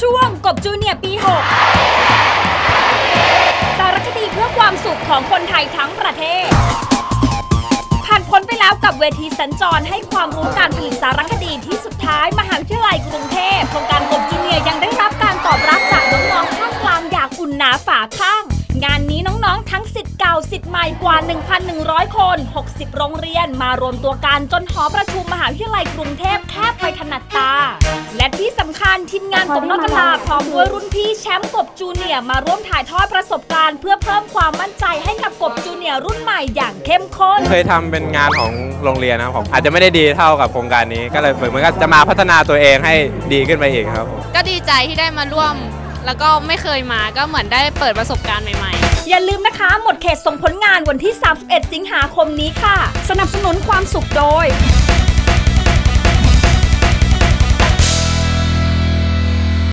ช่วงกบจูเนียร์ปี 6 สารคดีเพื่อความสุขของคนไทยทั้งประเทศ ผ่านพ้นไปแล้วกับเวทีสัญจรให้ความรู้การผลิตสารคดีที่สุดท้าย มหาวิทยาลัยกรุงเทพโครงการกบจูเนียร์ยังได้รับการตอบรับจากน้องๆท่ามกลางอยางอุ่นหนาฝาข้างงานนี้น้องๆ ทั้งสิทธิ์เก่าสิทธิ์ใหม่กว่า 1,100 คน 60 โรงเรียนมารวมตัวกันจนหอประชุมมหาวิทยาลัยกรุงเทพแคบไปถนัดตา และที่สำคัญทีมงานกบนอกกระลาพร้อมด้วยรุ่นพี่แชมป์กบจูเนียร์มาร่วมถ่ายทอดประสบการณ์ เพื่อเพิ่มความมั่นใจให้กับกบจูเนียร์รุ่นใหม่อย่างเข้มข้น เคยทำเป็นงานของโรงเรียนนะครับผมอาจจะไม่ได้ดีเท่ากับโครงการนี้ ก็เลยเหมือนกับจะมาพัฒนาตัวเองให้ดีขึ้นไปอีกครับผม ก็ดีใจที่ได้มาร่วม แล้วก็ไม่เคยมาก็เหมือนได้เปิดประสบการณ์ใหม่ ๆ อย่าลืมนะคะ หมดเขตส่งผลงานวันที่ 31 สิงหาคมนี้ค่ะ สนับสนุนความสุขโดย